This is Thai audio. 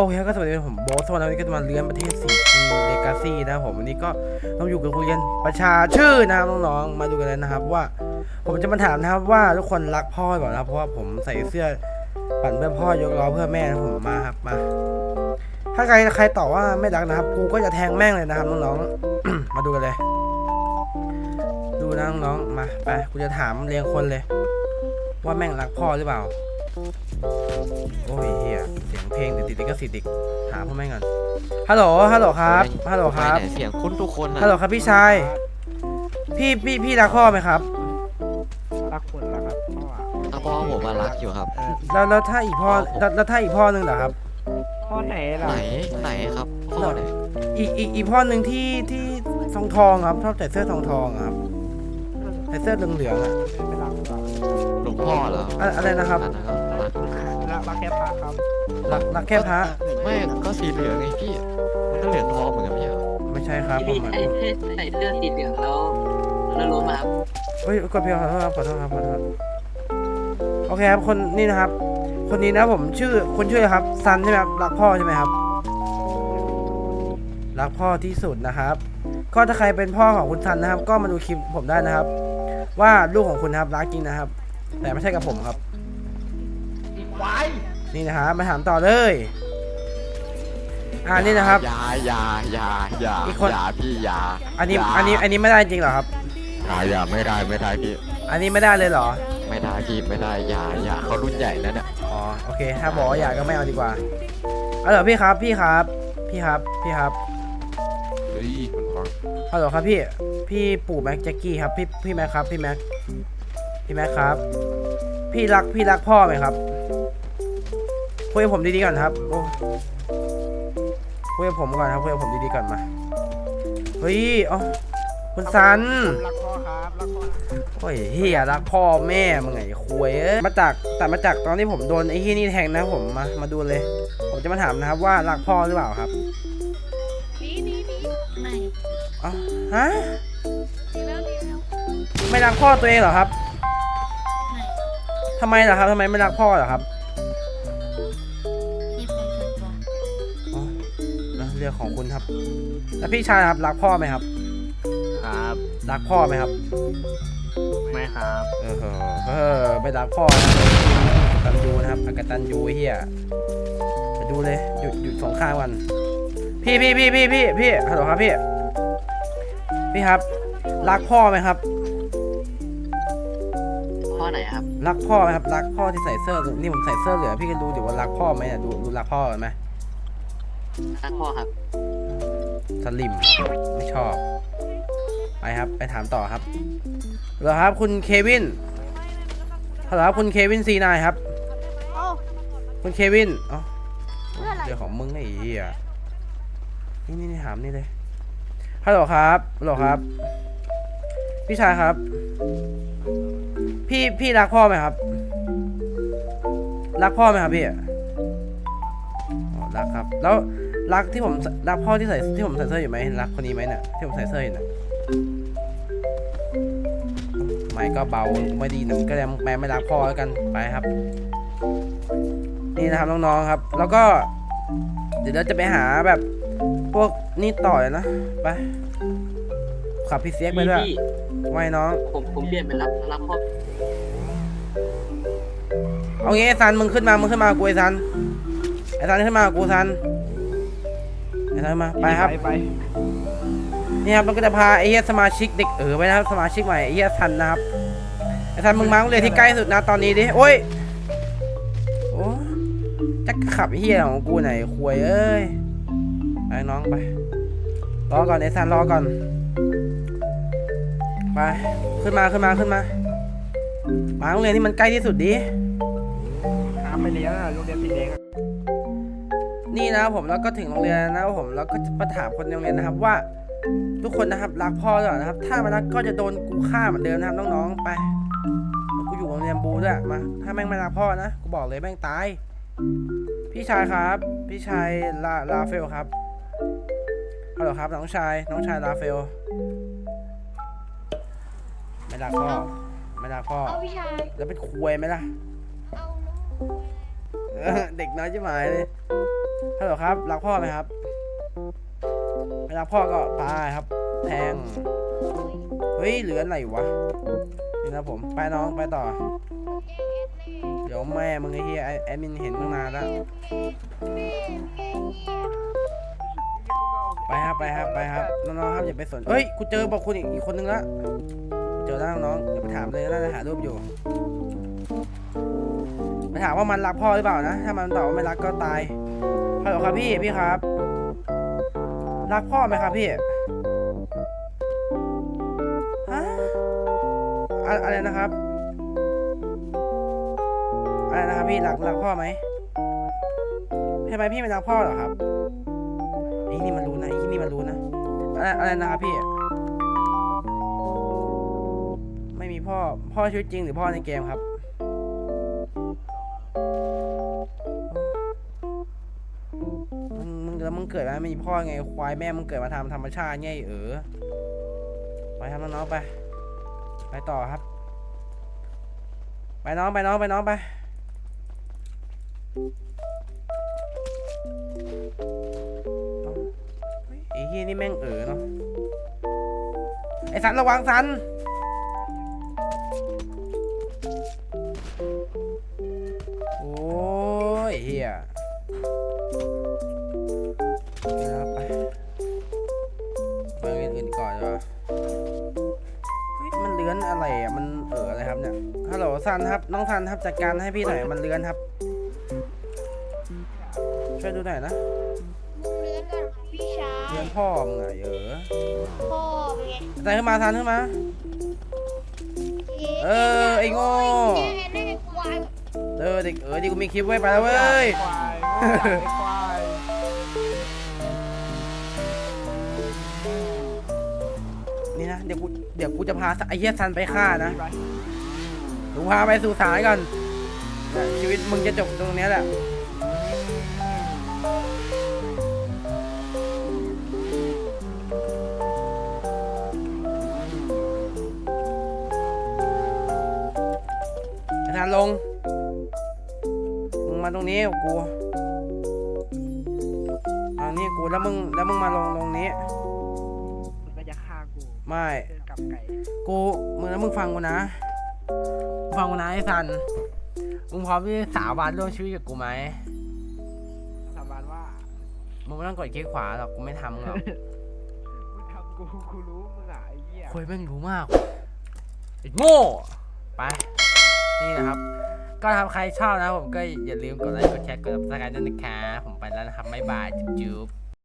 โอเคก็สวัสดีครับผมโบทโซนวันนี้ก็จะมาเรียนประเทศสีจีเลกาซี่นะครับผมวันนี้ก็เราอยู่กับโรงเรียนประชาชื่อนะครับน้องๆมาดูกันเลยนะครับว่า ผมจะมาถามนะครับว่าทุกคนรักพ่อหรือเปล่านะเพราะว่าผมใส่เสื้อปั่นเพื่อพ่อยกล้อเพื่อแม่นะผมมาครับมา ถ้าใครใครตอบว่าไม่รักนะครับ กูก็จะแทงแม่งเลยนะครับน้องๆมาดูกันเลย ดูนะน้องๆมาไปกูจะถามเรียงคนเลย ว่าแม่งรักพ่อหรือเปล่า โอ้ยเฮียเสียงเพลงติดติดก็สิติกหาพ่อแม่งก่อนฮัลโหลฮัลโหลครับฮัลโหลครับไปไหนเสียงคุ้นทุกคนอะฮัลโหลครับพี่ชาย พี่พี่พี่รักพ่อไหมครับรักคนรักครับพ่ออะถ้าพ่อผมมารักอยู่ครับเออแล้วแล้วถ้าอีกพ่อแล้วแล้วถ้าอีกพ่อหนึ่งเหรอครับ พ่อไหนล่ะไหนไหนครับพ่อไหนอีกอีกอีกพ่อหนึ่งที่ที่ทองทองๆครับชอบใส่เสื้อทองทองๆอะครับใส่เสื้อเหลืองเหลืองๆอะไม่รักหรอกหลวงพ่อเหรออะอะไรนะครับอันนั้นก็ รักรักรักแค่พระครับรักรักแค่พระไม่ก็สีเหลืองไงพี่ มันก็เหลืองทองเหมือนกันพี่เหรอไม่ใช่ครับผพี่มใส่ใส่เสื้อสีเหลืองแล้วแล้วล้มมาครับเฮ้ยกดเพียงขอโทษครับขอโทษครับขอโทษโอเคครับคนนี่นะครับ คนนี้นะผมชื่อคนชื่ออะไรครับซันใช่ไหมครับรักพ่อใช่ไหมครับ รักพ่อที่สุดนะครับ ก็ถ้าใครเป็นพ่อของคุณซันนะครับ ก็มาดูคลิปผมได้นะครับ ว่าลูกของคุณนะครับรักจริงนะครับ แต่ไม่ใช่กับผมครับ นี่นะครับมาถามต่อเลย อ่านี่นะครับอยาอยาอยาอยาอีกคนอยาพี่อยาอันนี้ย่าอันนี้อันนี้ไม่ได้จริงเหรอครับอยาอย่าไม่ได้ไม่ได้พี่ อันนี้ไม่ได้เลยเหรอ ไม่ได้พี่ไม่ได้อยาอยาเขารุ่นใหญ่แล้วเนี่ยอ๋อโอเค ถ้าบอกว่าอยากก็ไม่เอาดีกว่าเอาเหรอพี่ครับพี่ครับ พี่ครับพี่ครับเฮ้ยคุณพ่อฮัลโหลครับพี่ พี่ปู่แม็กแจ็คกี้ครับพี่พี่แม็กครับพี่แม็กพี่แม็กครับ พี่รักพี่รักพ่อไหมครับ คุยกับผมดีๆก่อนครับโอ้คุยกับผมก่อนครับคุยกับผมดีๆก่อนมา เฮ้ยเอ๋อคุณซัน รักพ่อครับรักพ่อโอ้ยเฮียรักพ่อแม่มึงไงคุยเอ้ยมาจากแต่มาจากตอนที่ผมโดนไอ้ที่นี่แทงนะผมมา มาดูเลย ผมจะมาถามนะครับว่ารักพ่อหรือเปล่าครับดีดีดีไม่อ๋อฮะ ดีแล้วดีแล้วไม่รักพ่อตัวเองเหรอครับไม่ทำไมล่ะครับทำไมไม่รักพ่อเหรอครับ เรื่องของคุณครับ แล้วพี่ชายครับรักพ่อไหมครับ ครับรักพ่อไหมครับ ไม่ครับเออเออเออไม่รักพ่อนะตันยูนะครับอากตันยูไอ้เฮียไปดูเลยหยุดหยุดสองข้างวันพี่พี่พี่พี่พี่พี่ฮัลโหลครับพี่ พี่ครับ รักพ่อไหมครับ พ่อไหนครับ รักพ่อไหมครับ รักพ่อที่ใส่เสื้อนี่ผมใส่เสื้อเหลืองพี่ก็ดูดิว่ารักพ่อไหมเนี่ยดูดูรักพ่อไหม รักพ่อครับ สลิมไม่ชอบ ไปครับ ไปถามต่อครับเหรอครับคุณเควินฮัลโหลครับคุณเควินซีนายครับ โอ้ คุณเควินอ๋อเพื่ออะไรเรื่องของมึงไอ้เหี้ยนี่นี่นี่ถามนี่เลยฮัลโหลครับฮัลโหลครับ พี่ชายครับ พี่พี่รักพ่อไหมครับ รักพ่อไหมครับพี่อ๋อ รักครับ แล้วรักที่ผมรักพ่อที่ใส่ที่ผมใส่เสื้ออยู่ไหมรักคนนี้ไหมเนี่ยที่ผมใส่เสื้ออยู่เนี่ยไม่ก็เบาไม่ดีนะก็เลยแม่ไม่รักพ่อแล้วกันไปครับ นี่นะครับน้องๆครับ แล้วก็ เดี๋ยวเราจะไปหาแบบพวกนี่ต่อเลยนะไปขับพี่เสียกไปพี่ด้วยพี่ไว้น้องผมผมเปลี่ยนเป็นรับรับพ่อเอางี้ไอ้ซันมึงขึ้นมามึงขึ้นมากับกูไอ้ซัน ไอ้ซันขึ้นมากับกูซันไอ้ซันขึ้นมาไปครับไปไปนี่ครับมันก็จะพาไอ้เหี้ยสมาชิกเด็กเออไปนะครับสมาชิกใหม่ไอ้เหี้ยซันนะครับไอ้ซันมึงมาโรงเรียนที่ใกล้สุดนะตอนนี้ดิโอ้ยโอ้จะขับไอ้เหี้ยของกูไหนควยเอ้ยไปน้องไปรอก่อนไอ้ซันรอก่อนไปขึ้นมาขึ้นมาขึ้นมามาโรงเรียนที่มันใกล้ที่สุดดิหาไปเลี้ยงอะโรงเรียนสีแดงอะ นี่นะครับผมแล้วก็ถึงโรงเรียนแล้วนะครับผมแล้วก็จะมาถามคนในโรงเรียนนะครับว่า ทุกคนนะครับรักพ่อหรือเปล่านะครับ ถ้าไมันรักก็จะโดนกูฆ่าเหมือนเดิมนะครับน้องๆไปกูอยู่โรงเรียนบูด้วยมาถ้าแม่งไม่รักพ่อนะกูบอกเลยแม่งตาย พี่ชายครับ พี่ชายลาลาเฟลครับฮัลโหลครับน้องชายน้องชายลาเฟลไม่รักพ่อไม่รักพ่อเอาพี่ชายแล้วเป็นควยไหมล่ะ เอาเออเด็กน้อยจะหมายเลย ฮัลโหลครับ รักพ่อไหมครับไม่รักพ่อก็ไปครับ แทง เฮ้ย เหลืออะไรวะ นี่นะผม ไปน้อง ไปต่อ เดี๋ยวแม่มึงไอ้เฮียแอดมินเห็นตั้งนานแล้ว ไปครับ ไปครับ ไปครับ น้องๆครับอย่าไปสน เฮ้ย กูเจอบอกคุณอีกอีกคนนึงละเจอแล้วน้องๆอย่าไปถามเลยน่าจะหารูปอยู่ไปถามว่ามันรักพ่อหรือเปล่านะ ถ้ามันตอบว่าไม่รักก็ตาย ฮัลโหลครับพี่พี่ครับ รักพ่อไหมครับพี่ฮะอะไรนะครับอะไรนะครับพี่รักรักพ่อไหมทำไมพี่ไม่รักพ่อเหรอครับไอ้นี่มันรู้นะไอ้นี่มันรู้นะอะไรอะไรนะครับพี่ ไม่มีพ่อพ่อชีวิตจริงหรือพ่อในเกมครับ มึงเกิดมาไม่มีพ่อไง ควายแม่มึงเกิดมาทำธรรมชาติไงเออไปครับน้องๆไป ไปต่อครับ ไปน้องไปน้องไปน้องไปไอ้เฮียนี่แม่งเออเนาะไอ้สันระวังสัน อนอะไรอะมันเอออะไรครับเนี่ยฮัลโหลซันครับน้องซันครับจัดการให้พี่หน่อยมันเลื้อนครับ ช่วยดูหน่อยนะมึงเลื้อนก่อนค่ะพี่ชายเลื้อนพ่อมึงอะเออพ่อเป็นไงซันขึ้นมาซันขึ้นมา เออไอ้โง่แน่แน่ควาย เออเด็กเออดีกูมีคลิปไว้ไปแล้วเว้ย ควายโง่ไอ้ควาย นะ เดี๋ยวกูเดี๋ยวกูจะพาไอ้เหี้ยซันไปฆ่านะกูพาไปสู่ศาลก่อนชีวิตมึงจะจบตรงนี้แหละทานลง มึงมาตรงนี้กูอานี่กูแล้วมึงแล้วมึงมาลงตรงนี้ ไม่เดินกลับไก่กูมึงแล้วมึงฟังกูนะมึงฟังกูนะไอ้สันมึงพร้อมที่จะสาบานร่วมชีวิตกับกูไหมสาบานว่ามึงไม่ต้องกดคลิกขวาหรอกกูไม่ทำหรอกมึงทำกูกูรู้มึงอะไอ้เหี้ยคุยแม่งรู้มากไอ้โง่ไปนี่นะครับ ก็ทำใครชอบนะครับผมก็อย่าลืมกดไลค์กดแชร์กดซับสไครต์ด้วยนะคะผมไปแล้วนะครับบ๊ายบายจุ๊บๆ